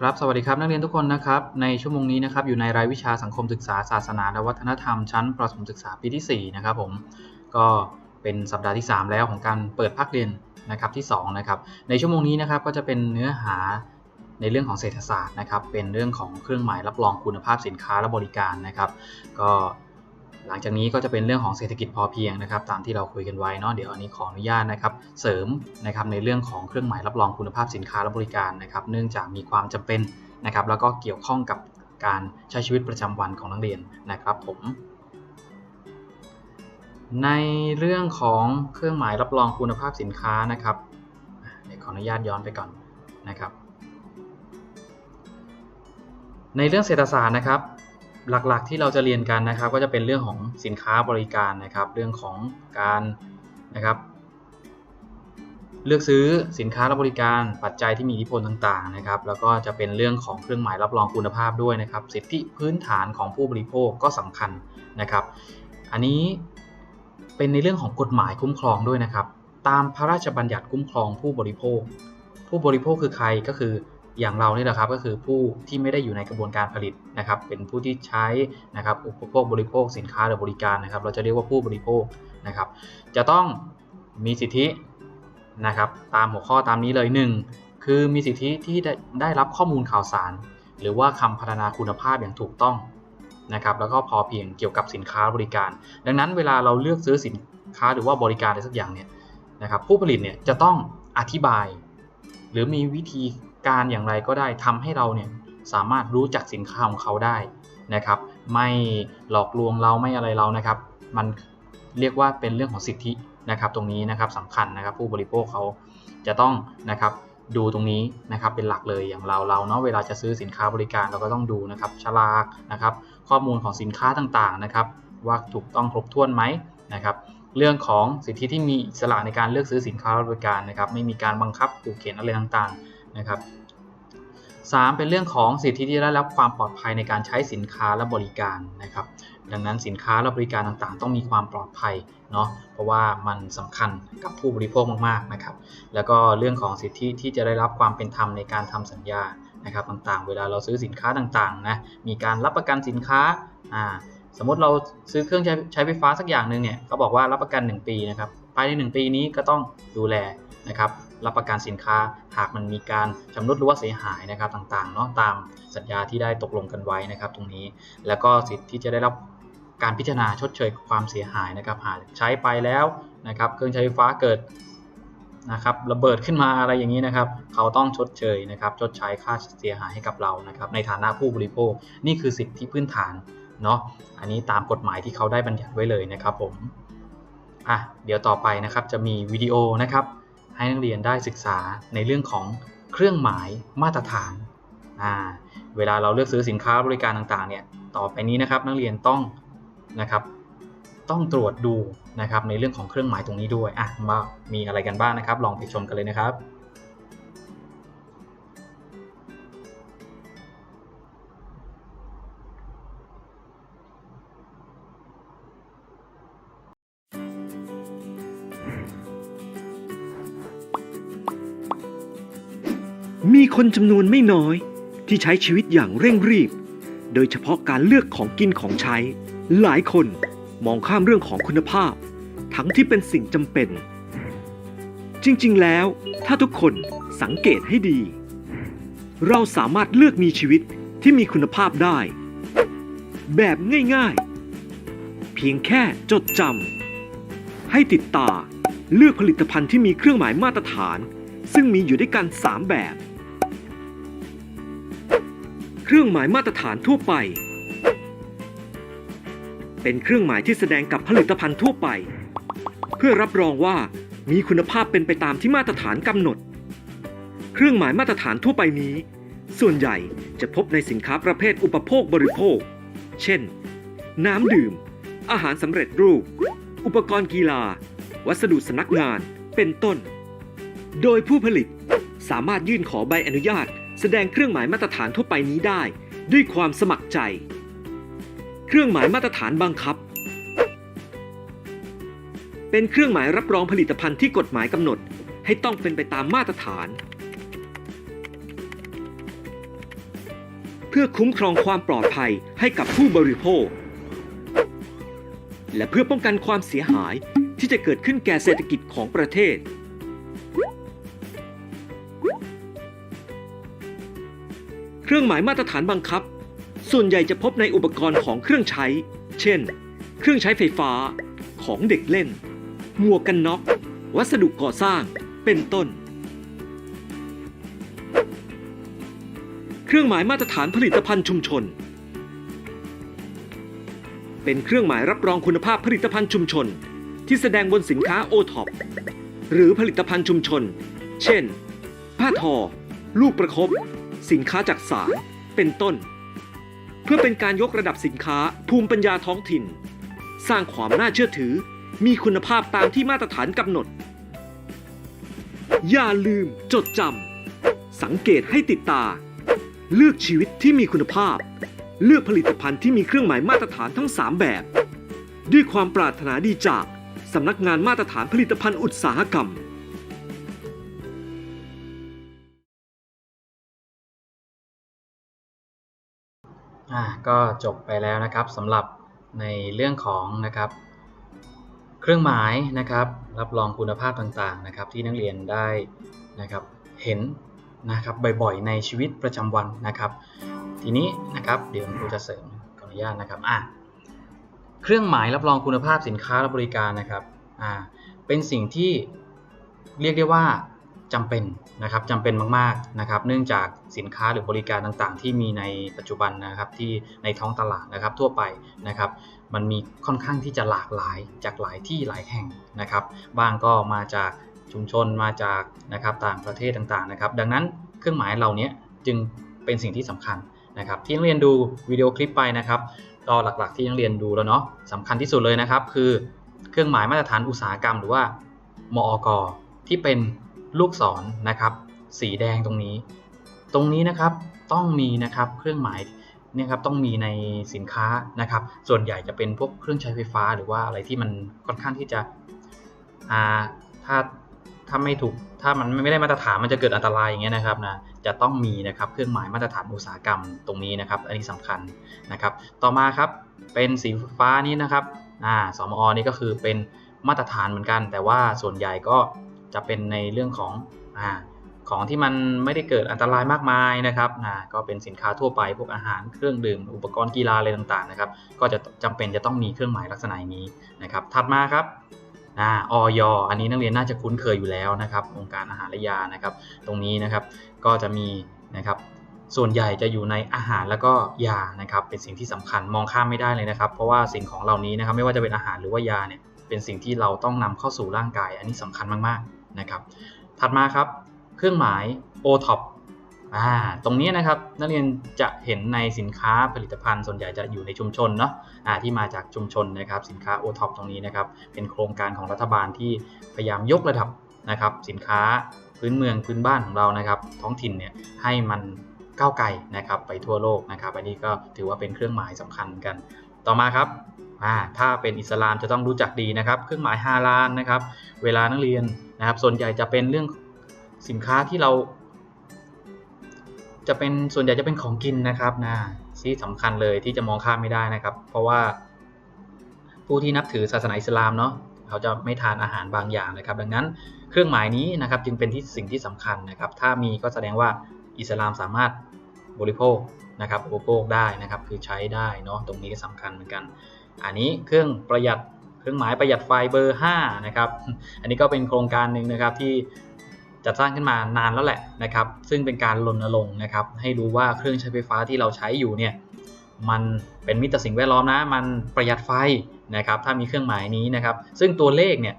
ครับ สวัสดีครับนักเรียนทุกคนนะครับ ในชั่วโมงนี้นะครับอยู่ในรายวิชาสังคมศึกษาศาสนาและวัฒนธรรมชั้นประถมศึกษาปีที่4นะครับผมก็เป็นสัปดาห์ที่ 3 แล้วของการเปิดภาคเรียนนะครับที่2นะครับในชั่วโมงนี้นะครับก็จะเป็นเนื้อหาในเรื่องของเศรษฐศาสตร์นะครับเป็นเรื่องของเครื่องหมายรับรองคุณภาพสินค้าและบริการนะครับ ก็ หลังจากนี้ก็จะเป็นเรื่องของเศรษฐกิจพอเพียงนะครับ ตามที่เราคุยกันไว้เนาะเดี๋ยวอันนี้ขออนุญาตนะครับ เสริมนะครับในเรื่องของเครื่องหมายรับรองคุณภาพสินค้าและบริการนะครับ เนื่องจากมีความจำเป็นนะครับ แล้วก็เกี่ยวข้องกับการใช้ชีวิตประจำวันของนักเรียนนะครับผม ในเรื่องของเครื่องหมายรับรองคุณภาพสินค้านะครับเดี๋ยวขออนุญาตย้อนไปก่อนนะครับ ในเรื่องเศรษฐศาสตร์นะครับ หลักๆที่เราจะเรียนกันนะครับ ก็จะเป็นเรื่องของสินค้าบริการนะครับ เรื่องของการนะครับเลือกซื้อสินค้าและบริการปัจจัยที่มีอิทธิพลต่างๆนะครับ แล้วก็จะเป็นเรื่องของเครื่องหมายรับรองคุณภาพด้วยนะครับ สิทธิพื้นฐานของผู้บริโภคก็สำคัญนะครับ อันนี้เป็นในเรื่องของกฎหมายคุ้มครองด้วยนะครับ ตามพระราชบัญญัติคุ้มครองผู้บริโภค ผู้บริโภคคือใครก็คือ อย่างเรานี่แหละครับก็คือผู้ที่ไม่ได้อยู่ในกระบวนการผลิตนะครับเป็นผู้ที่ใช้นะครับอุปโภคบริโภคสินค้าหรือบริการนะครับ เราจะเรียกว่าผู้บริโภคนะครับจะต้องมีสิทธินะครับตามหัวข้อตามนี้เลย 1. คือมีสิทธิที่ได้ได้รับข้อมูลข่าวสาร หรือว่าคำพัฒนาคุณภาพอย่างถูกต้องนะครับแล้วก็พอเพียงเกี่ยวกับสินค้าบริการ ดังนั้นเวลาเราเลือกซื้อสินค้าหรือว่าบริการอะไรสักอย่างเนี่ยนะครับผู้ผลิตเนี่ยจะต้องอธิบาย หรือมีวิธี การอย่างไรก็ได้ทำให้เราเนี่ยสามารถรู้จักสินค้าของเขาได้นะครับ ไม่หลอกลวงเราไม่อะไรเรานะครับ มันเรียกว่าเป็นเรื่องของสิทธินะครับ ตรงนี้นะครับสำคัญนะครับ ผู้บริโภคเขาจะต้องนะครับดูตรงนี้นะครับเป็นหลักเลยอย่างเราเราเนาะเวลาจะซื้อสินค้าบริการเราก็ต้องดูนะครับฉลากนะครับ ข้อมูลของสินค้าต่างๆนะครับ ว่าถูกต้องครบถ้วนไหมนะครับ เรื่องของสิทธิที่มีอิสระในการเลือกซื้อสินค้าบริการนะครับ ไม่มีการบังคับขู่เข็นอะไรต่างๆ นะครับ 3. เป็นเรื่องของสิทธิที่ได้รับความปลอดภัยในการใช้สินค้าและบริการนะครับ ดังนั้นสินค้าและบริการต่างๆ ต้องมีความปลอดภัยเนาะเพราะว่ามันสำคัญกับผู้บริโภคมากๆนะครับ แล้วก็เรื่องของสิทธิที่จะได้รับความเป็นธรรมในการทำสัญญานะครับต่างๆ เวลาเราซื้อสินค้าต่างๆนะมีการรับประกันสินค้าอ่าสมมติเราซื้อเครื่องใช้ใช้ไฟฟ้าสักอย่างหนึ่งเนี่ยเขาบอกว่ารับประกัน 1 ปีนะครับภายใน 1 ปีนี้ก็ต้องดูแลนะครับ รับประกันสินค้า หากมันมีการชำรุดหรือว่าเสียหายนะครับต่างๆเนาะตามสัญญาที่ได้ตกลงกันไว้นะครับ ตรงนี้แล้วก็สิทธิ์ที่จะได้รับการพิจารณาชดเชยความเสียหายนะครับ หากใช้ไปแล้วนะครับ เครื่องใช้ไฟฟ้าเกิดนะครับระเบิดขึ้นมาอะไรอย่างนี้นะครับ เขาต้องชดเชยนะครับ ชดใช้ค่าเสียหายให้กับเรานะครับ ในฐานะผู้บริโภค นี่คือสิทธิพื้นฐานเนาะอันนี้ตามกฎหมายที่เขาได้บัญญัติไว้เลยนะครับผมอะเดี๋ยวต่อไปนะครับจะมีวิดีโอนะครับ ให้นักเรียนได้ศึกษาในเรื่องของเครื่องหมายมาตรฐานาเวลาเราเลือกซื้อสินค้าบริการต่างๆเนี่ย ต่อไปนี้นะครับนักเรียนต้องนะครับต้องตรวจดูนะครับในเรื่องของเครื่องหมายตรงนี้ด้วยอะมามีอะไรกันบ้างนะครับ ลองไปชมกันเลยนะครับ คนจำนวนไม่น้อย ที่ใช้ชีวิตอย่างเร่งรีบ โดยเฉพาะการเลือกของกินของใช้ หลายคนมองข้ามเรื่องของคุณภาพ ทั้งที่เป็นสิ่งจำเป็น จริงๆ แล้ว ถ้าทุกคนสังเกตให้ดี เราสามารถเลือกมีชีวิตที่มีคุณภาพได้ แบบง่ายๆ เพียงแค่จดจำให้ติดตาเลือกผลิตภัณฑ์ที่มีเครื่องหมายมาตรฐาน ซึ่งมีอยู่ด้วยกัน 3 แบบ เครื่องหมายมาตรฐานทั่วไป เป็นเครื่องหมายที่แสดงกับผลิตภัณฑ์ทั่วไป เพื่อรับรองว่ามีคุณภาพเป็นไปตามที่มาตรฐานกำหนด เครื่องหมายมาตรฐานทั่วไปนี้ ส่วนใหญ่จะพบในสินค้าประเภทอุปโภคบริโภค เช่น น้ำดื่ม อาหารสำเร็จรูป อุปกรณ์กีฬา วัสดุสำนักงาน เป็นต้น โดยผู้ผลิตสามารถยื่นขอใบอนุญาต แสดงเครื่องหมายมาตรฐานทั่วไปนี้ได้ ด้วยความสมัครใจ เครื่องหมายมาตรฐานบังคับ เป็นเครื่องหมายรับรองผลิตภัณฑ์ที่กฎหมายกำหนด ให้ต้องเป็นไปตามมาตรฐาน เพื่อคุ้มครองความปลอดภัยให้กับผู้บริโภค และเพื่อป้องกันความเสียหายที่จะเกิดขึ้นแก่เศรษฐกิจของประเทศ เครื่องหมายมาตรฐานบังคับ ส่วนใหญ่จะพบในอุปกรณ์ของเครื่องใช้ เช่น เครื่องใช้ไฟฟ้า ของเด็กเล่น หมวกกันน็อก วัสดุก่อสร้าง เป็นต้น เครื่องหมายมาตรฐานผลิตภัณฑ์ชุมชน เป็นเครื่องหมายรับรองคุณภาพผลิตภัณฑ์ชุมชน ที่แสดงบนสินค้าโอท็อปหรือผลิตภัณฑ์ชุมชน เช่น ผ้าทอ ลูกประคบ สินค้าจากสารเป็นต้น เพื่อเป็นการยกระดับสินค้าภูมิปัญญาท้องถิ่น สร้างความน่าเชื่อถือ มีคุณภาพตามที่มาตรฐานกำหนด อย่าลืมจดจำสังเกตให้ติดตา เลือกชีวิตที่มีคุณภาพ เลือกผลิตภัณฑ์ที่มีเครื่องหมายมาตรฐานทั้ง 3 แบบ ด้วยความปรารถนาดีจากสำนักงานมาตรฐานผลิตภัณฑ์อุตสาหกรรม ก็จบไปแล้วนะครับสำหรับในเรื่องของนะครับ เครื่องหมายนะครับ รับรองคุณภาพต่างๆนะครับ ที่นักเรียนได้นะครับเห็นนะครับบ่อยๆในชีวิตประจำวันนะครับ ทีนี้นะครับเดี๋ยวครูจะเสริมขออนุญาตนะครับอะเครื่องหมายรับรองคุณภาพสินค้าและบริการนะครับอ่าเป็นสิ่งที่เรียกได้ว่า จำเป็นนะครับจำเป็นมากๆนะครับ เนื่องจากสินค้าหรือบริการต่างๆ ที่มีในปัจจุบันนะครับที่ในท้องตลาดนะครับทั่วไปนะครับ มันมีค่อนข้างที่จะหลากหลายจากหลายที่หลายแห่งนะครับบางก็มาจากชุมชนมาจากนะครับต่างประเทศต่างๆนะครับ ดังนั้นเครื่องหมายเหล่านี้จึงเป็นสิ่งที่สำคัญนะครับ ที่นักเรียนดูวิดีโอคลิปไปนะครับก็หลักๆที่นักเรียนดูแล้วเนาะสำคัญที่สุดเลยนะครับ คือเครื่องหมายมาตรฐานอุตสาหกรรม หรือว่ามอกที่เป็น ลูกศรนนะครับ สีแดงตรงนี้ ตรงนี้นะครับต้องมีนะครับเครื่องหมายเนี่ยครับต้องมีในสินค้านะครับ ส่วนใหญ่จะเป็นพวกเครื่องใช้ไฟฟ้า หรือว่าอะไรที่มันค่อนข้างที่จะอ่าถ้าถ้าไม่ถูกถ้ามันไม่ได้มาตรฐานมันจะเกิดอันตรายอย่างเงี้ยนะครับนะจะต้องมีนะครับเครื่องหมายมาตรฐานอุตสาหกรรมตรงนี้นะครับ อันนี้สำคัญนะครับ ต่อมาครับเป็นสีฟ้านี้นะครับอ่าสมอนี่ก็คือเป็นมาตรฐานเหมือนกัน แต่ว่าส่วนใหญ่ก็ จะเป็นในเรื่องของอของที่มันไม่ได้เกิดอันตรายมากมายนะครับก็เป็นสินค้าทั่วไปพวกอาหารเครื่องดื่ม อุปกรณ์กีฬาอะไรต่างๆนะครับ ก็จะจำเป็นจะต้องมีเครื่องหมายลักษณะนี้นะครับ ถัดมาครับออยอันนี้นักเรียนน่าจะคุ้นเคยอยู่แล้วนะครับองค์การอาหารและยานะครับ ตรงนี้นะครับก็จะมีนะครับส่วนใหญ่จะอยู่ในอาหารแล้วก็ยานะครับ เป็นสิ่งที่สำคัญมองข้ามไม่ได้เลยนะครับ เพราะว่าสิ่งของเหล่านี้นะครับไม่ว่าจะเป็นอาหารหรือว่ายาเนี่ยเป็นสิ่งที่เราต้องนำเข้าสู่ร่างกาย อันนี้สำคัญมากๆ นะครับ ถัดมาครับ เครื่องหมาย OTOP อ่าตรงนี้นะครับนักเรียนจะเห็นในสินค้าผลิตภัณฑ์ส่วนใหญ่จะอยู่ในชุมชนเนาะอ่าที่มาจากชุมชนนะครับสินค้า OTOP ตรงนี้นะครับเป็นโครงการของรัฐบาลที่พยายามยกระดับนะครับสินค้าพื้นเมืองพื้นบ้านของเรานะครับ ท้องถิ่นเนี่ยให้มันก้าวไกลนะครับไปทั่วโลกนะครับอันนี้ก็ถือว่าเป็นเครื่องหมายสำคัญกัน ต่อมาครับอ่าถ้าเป็นอิสลามจะต้องรู้จักดีนะครับ เครื่องหมายฮาลาลนะครับ เวลานักเรียน นะครับส่วนใหญ่จะเป็นเรื่องสินค้าที่เรา จะเป็นส่วนใหญ่จะเป็นของกินนะครับนะที่สำคัญเลยที่จะมองข้ามไม่ได้นะครับ เพราะว่าผู้ที่นับถือศาสนาอิสลามเนาะเขาจะไม่ทานอาหารบางอย่างนะครับ ดังนั้นเครื่องหมายนี้นะครับจึงเป็นที่สิ่งที่สำคัญนะครับ ถ้ามีก็แสดงว่าอิสลามสามารถบริโภคนะครับอุปโภคได้นะครับ คือใช้ได้เนาะตรงนี้ก็สำคัญเหมือนกัน อันนี้เครื่องประหยัด เครื่องหมายประหยัดไฟเบอร์5นะครับอันนี้ก็เป็นโครงการหนึ่งนะครับที่จัดสร้างขึ้นมานานแล้วแหละนะครับ ซึ่งเป็นการรณรงค์นะครับ ให้รู้ว่าเครื่องใช้ไฟฟ้าที่เราใช้อยู่เนี่ยมันเป็นมิตรต่อสิ่งแวดล้อมนะ มันประหยัดไฟนะครับ ถ้ามีเครื่องหมายนี้นะครับ ซึ่งตัวเลขเนี่ย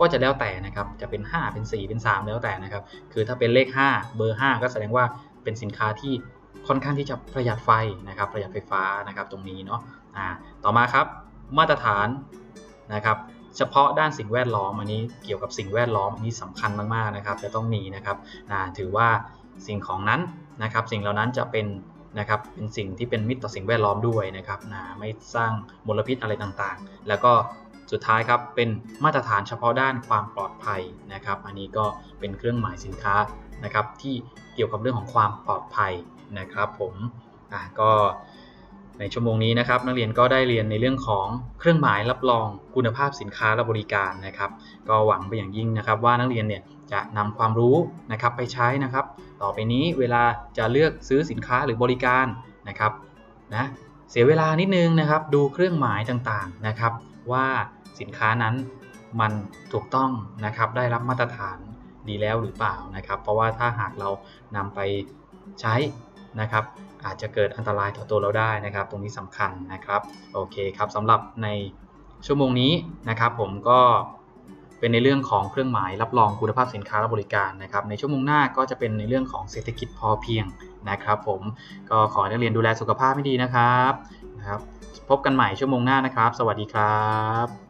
ก็จะแล้วแต่นะครับ จะเป็น 5 เป็น 4 เป็น 3 แล้วแต่นะครับ คือถ้าเป็นเลข 5 เบอร์ 5 ก็แสดงว่าเป็นสินค้าที่ค่อนข้างที่จะประหยัดไฟนะครับ ประหยัดไฟฟ้านะครับตรงนี้เนาะ อ่า ต่อมาครับ มาตรฐาน นะครับเฉพาะด้านสิ่งแวดล้อมอันนี้เกี่ยวกับสิ่งแวดล้อมอันนี้สำคัญมากๆนะครับจะต้องมีนะครับนะถือว่าสิ่งของนั้นนะครับสิ่งเหล่านั้นจะเป็นนะครับเป็นสิ่งที่เป็นมิตรต่อสิ่งแวดล้อมด้วยนะครับนะไม่สร้างมลพิษอะไรต่างๆ แล้วก็สุดท้ายครับเป็นมาตรฐานเฉพาะด้านความปลอดภัยนะครับ อันนี้ก็เป็นเครื่องหมายสินค้านะครับที่เกี่ยวกับเรื่องของความปลอดภัยนะครับ ผมอะก็ ในชั่วโมงนี้นะครับนักเรียนก็ได้เรียนในเรื่องของเครื่องหมายรับรองคุณภาพสินค้าและบริการนะครับ ก็หวังไปอย่างยิ่งนะครับ ว่านักเรียนเนี่ยจะนำความรู้นะครับไปใช้นะครับ ต่อไปนี้เวลาจะเลือกซื้อสินค้าหรือบริการนะครับนะเสียเวลานิดนึงนะครับ ดูเครื่องหมายต่างๆนะครับ ว่าสินค้านั้นมันถูกต้องนะครับได้รับมาตรฐานดีแล้วหรือเปล่านะครับ เพราะว่าถ้าหากเรานำไปใช้นะครับ อาจจะเกิดอันตรายต่อตัวเราได้นะครับ ตรงนี้สำคัญนะครับโอเคครับสำหรับในชั่วโมงนี้นะครับ ผมก็เป็นในเรื่องของเครื่องหมายรับรองคุณภาพสินค้าและบริการนะครับ ในชั่วโมงหน้าก็จะเป็นในเรื่องของเศรษฐกิจพอเพียงนะครับ ผมก็ขอให้นักเรียนดูแลสุขภาพให้ดีนะครับนะครับ พบกันใหม่ชั่วโมงหน้านะครับ สวัสดีครับ